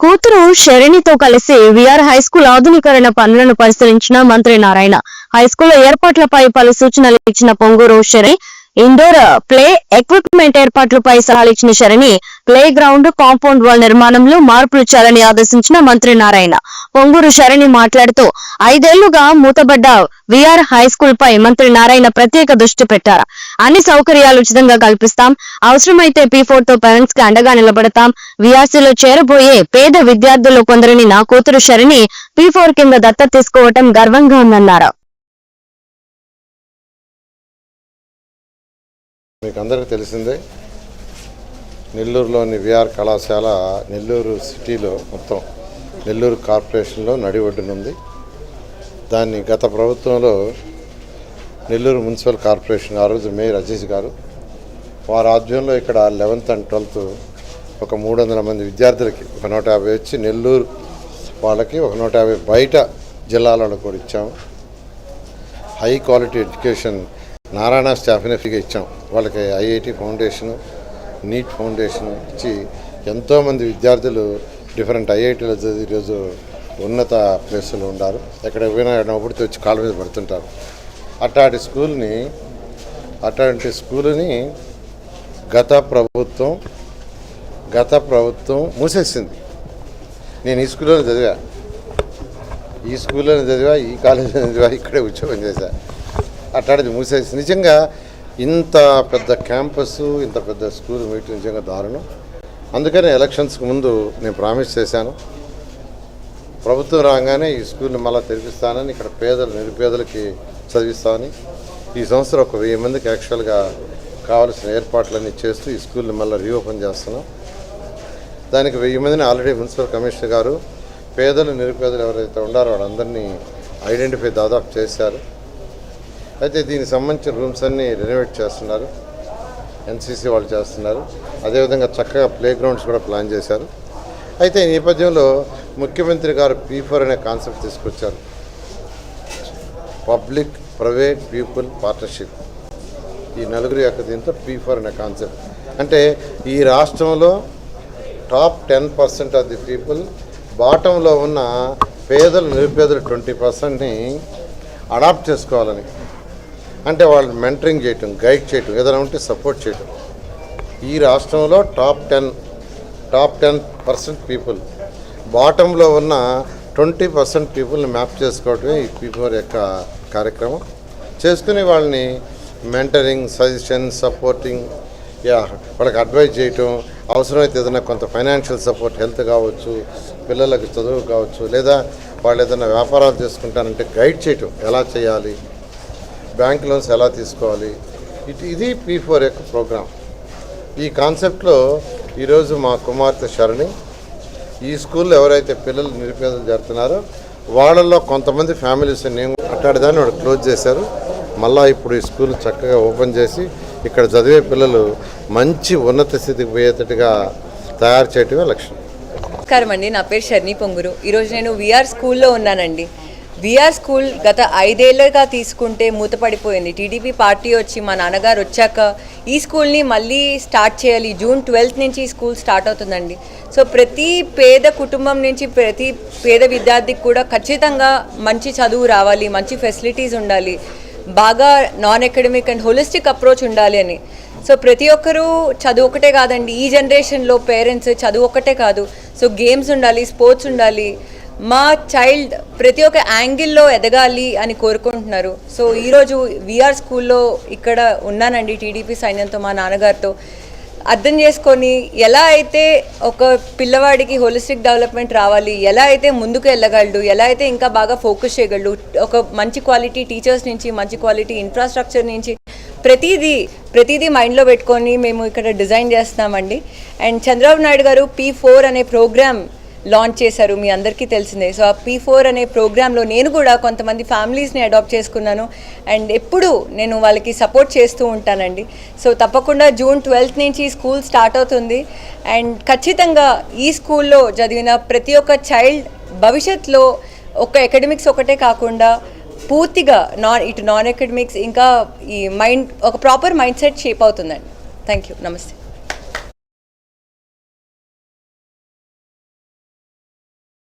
కూతురు శరణితో కలిసి VR high school ఆధునీకరణ పనులను పరిశీలించిన మంత్రి నారాయణ. హై స్కూల్ ఏర్పాట్లపై పలు సూచనలు ఇచ్చిన Ponguru Sharani indoor play equipment ఏర్పాట్లపై సలహాలు ఇచ్చిన Sharani play ground compound wall నిర్మాణంలో మార్పులు చేయాలని ఆదేశించిన మంత్రి నారాయణ. పొంగూరు శరణి మాట్లాడుతూ ఐదేళ్ళుగా మూతబడ్డ విఆర్ హై స్కూల్ పై మంత్రి నారాయణ ప్రత్యేక దృష్టి పెట్టారు. అన్ని సౌకర్యాలు ఉచితంగా కల్పిస్తాం. అవసరమైతే పీ ఫోర్తో పేరెంట్స్కి అండగా నిలబడతాం. విఆర్సీలో చేరబోయే పేద విద్యార్థులు కొందరిని నా కూతురు శరణి పీ ఫోర్ కింద దత్త తీసుకోవటం గర్వంగా ఉందన్నారు. మీకు అందరికీ తెలిసిందే నెల్లూరులోని విఆర్ కళాశాల నెల్లూరు సిటీలో మొత్తం నెల్లూరు కార్పొరేషన్లో నడి ఒడ్డునుంది దాన్ని గత ప్రభుత్వంలో నెల్లూరు మున్సిపల్ కార్పొరేషన్ ఆ రోజు మేయర్ అజీజ్ గారు వారి ఆధ్వర్యంలో ఇక్కడ లెవెన్త్ అండ్ ట్వెల్త్ ఒక మూడు వందల మంది విద్యార్థులకి ఒక నూట యాభై వచ్చి నెల్లూరు వాళ్ళకి ఒక నూట యాభై బయట జిల్లాలను కూడా ఇచ్చాము. హై క్వాలిటీ ఎడ్యుకేషన్ నారాయణ స్టాఫ్ని ఫ్రీగా ఇచ్చాం వాళ్ళకి ఐఐటి ఫౌండేషన్ నీట్ ఫౌండేషన్ ఇచ్చి ఎంతోమంది విద్యార్థులు డిఫరెంట్ ఐఐటీలో చదివి ఈరోజు ఉన్నత ప్లేసులు ఉన్నారు. ఎక్కడ పోయినా వచ్చి కాళ్ళ మీద పడుతుంటారు. అట్లాంటి స్కూల్ని అట్లాంటి స్కూల్ని గత ప్రభుత్వం గత ప్రభుత్వం మూసేసింది. నేను ఈ స్కూల్లోనే చదివా. ఈ స్కూల్లోనే చదివా ఈ కాలేజీలో చదివా ఇక్కడే ఉద్యోగం చేశా. అట్లాంటిది మూసేసి నిజంగా ఇంత పెద్ద క్యాంపస్ ఇంత పెద్ద స్కూల్ మీటింగ్ నిజంగా దారుణం. అందుకనే ఎలక్షన్స్కి ముందు నేను ప్రామిస్ చేశాను. ప్రభుత్వం రాగానే ఈ స్కూల్ని మళ్ళీ తెరిపిస్తానని ఇక్కడ పేదలు నిరుపేదలకి చదివిస్తామని ఈ సంవత్సరం ఒక వెయ్యి మందికి యాక్చువల్గా కావాల్సిన ఏర్పాట్లన్నీ చేస్తూ ఈ స్కూల్ని మళ్ళీ రీఓపెన్ చేస్తున్నాం. దానికి వెయ్యి మందిని ఆల్రెడీ మున్సిపల్ కమిషనర్ గారు పేదలు నిరుపేదలు ఎవరైతే ఉన్నారో వాళ్ళందరినీ ఐడెంటిఫై దాదాపు చేశారు. అయితే దీనికి సంబంధించిన రూమ్స్ అన్నీ రెనోవేట్ చేస్తున్నారు. ఎన్సీసీ వాళ్ళు చేస్తున్నారు. అదేవిధంగా చక్కగా ప్లే గ్రౌండ్స్ కూడా ప్లాన్ చేశారు. అయితే ఈ నేపథ్యంలో ముఖ్యమంత్రి గారు పీ ఫోర్ అనే కాన్సెప్ట్ తీసుకొచ్చారు. పబ్లిక్ ప్రైవేట్ పీపుల్ పార్ట్నర్షిప్ ఈ నలుగురు యొక్క దీంతో పీ ఫోర్ అనే కాన్సెప్ట్ అంటే ఈ రాష్ట్రంలో top ten percent of the people బాటంలో ఉన్న పేదలు నిరుపేదలు ట్వంటీ పర్సెంట్ని అడాప్ట్ చేసుకోవాలని. అంటే వాళ్ళు మెంటరింగ్ చేయటం గైడ్ చేయటం ఏదైనా ఉంటే సపోర్ట్ చేయటం. ఈ రాష్ట్రంలో top ten top ten percent people బాటంలో ఉన్న ట్వంటీ పర్సెంట్ పీపుల్ని మ్యాప్ చేసుకోవటమే ఈ పీపుల్ యొక్క కార్యక్రమం. చేసుకుని వాళ్ళని మెంటరింగ్ సజెషన్ సపోర్టింగ్ యా వాళ్ళకి అడ్వైజ్ చేయటం. అవసరమైతే ఏదైనా కొంత ఫైనాన్షియల్ సపోర్ట్ హెల్త్ కావచ్చు పిల్లలకు చదువు కావచ్చు లేదా వాళ్ళు ఏదైనా వ్యాపారాలు చేసుకుంటారంటే గైడ్ చేయటం. ఎలా చేయాలి? బ్యాంక్ లోన్స్ ఎలా తీసుకోవాలి? ఇట్ ఇది పీ ఫోర్ యొక్క ప్రోగ్రామ్ ఈ కాన్సెప్ట్లో ఈరోజు మా కుమార్తె శరణి ఈ స్కూల్లో ఎవరైతే పిల్లలు నిరుపేదలు జరుగుతున్నారో వాళ్ళల్లో కొంతమంది ఫ్యామిలీస్ నేను అట్టాడిదాన్ని వాడు క్లోజ్ చేశారు. మళ్ళీ ఇప్పుడు ఈ స్కూల్ చక్కగా ఓపెన్ చేసి ఇక్కడ చదివే పిల్లలు మంచి ఉన్నత స్థితికి పోయేటట్టుగా తయారు చేయటమే లక్ష్యం. నమస్కారం అండి. నా పేరు షర్ని పొంగురు. ఈరోజు నేను విఆర్ స్కూల్లో ఉన్నానండి. విఆర్ స్కూల్ గత ఐదేళ్ళుగా తీసుకుంటే మూతపడిపోయింది. టీడీపీ పార్టీ వచ్చి మా నాన్నగారు వచ్చాక ఈ స్కూల్ని మళ్ళీ స్టార్ట్ చేయాలి. జూన్ ట్వెల్త్ నుంచి ఈ స్కూల్ స్టార్ట్ అవుతుందండి. సో ప్రతి పేద కుటుంబం నుంచి ప్రతి పేద విద్యార్థికి కూడా ఖచ్చితంగా మంచి చదువు రావాలి మంచి ఫెసిలిటీస్ ఉండాలి బాగా non academic and holistic approach ఉండాలి అని. సో ప్రతి ఒక్కరూ చదువు ఒకటే కాదండి. ఈ జనరేషన్లో పేరెంట్స్ చదువు ఒకటే కాదు. సో గేమ్స్ ఉండాలి స్పోర్ట్స్ ఉండాలి మా చైల్డ్ ప్రతి ఒక్క యాంగిల్లో ఎదగాలి అని కోరుకుంటున్నారు. సో ఈరోజు విఆర్ స్కూల్లో ఇక్కడ ఉన్నానండి టీడీపీ సైన్యంతో మా నాన్నగారితో. అర్థం చేసుకొని ఎలా అయితే ఒక పిల్లవాడికి హోలిస్టిక్ డెవలప్మెంట్ రావాలి ఎలా అయితే ముందుకు వెళ్ళగలడు ఎలా అయితే ఇంకా బాగా ఫోకస్ చేయగలడు ఒక మంచి క్వాలిటీ టీచర్స్ నుంచి మంచి క్వాలిటీ ఇన్ఫ్రాస్ట్రక్చర్ నుంచి ప్రతిదీ ప్రతిదీ మైండ్లో పెట్టుకొని మేము ఇక్కడ డిజైన్ చేస్తున్నామండి. అండ్ చంద్రబాబు నాయుడు గారు పీ ఫోర్ అనే ప్రోగ్రామ్ లాంచ్ చేశారు మీ అందరికీ తెలిసిందే. సో ఆ పీ ఫోర్ అనే ప్రోగ్రాంలో నేను కూడా కొంతమంది ఫ్యామిలీస్ని అడాప్ట్ చేసుకున్నాను. అండ్ ఎప్పుడు నేను వాళ్ళకి సపోర్ట్ చేస్తూ ఉంటానండి. సో తప్పకుండా జూన్ ట్వెల్త్ నుంచి స్కూల్ స్టార్ట్ అవుతుంది. అండ్ ఖచ్చితంగా ఈ స్కూల్లో చదివిన ప్రతి ఒక్క చైల్డ్ భవిష్యత్తులో ఒక అకాడమిక్స్ ఒకటే కాకుండా పూర్తిగా నాన్ ఇటు నాన్ అకాడమిక్స్ ఇంకా ఈ మైండ్ ఒక ప్రాపర్ మైండ్ సెట్ షేప్ అవుతుందండి. థ్యాంక్ యూ నమస్తే.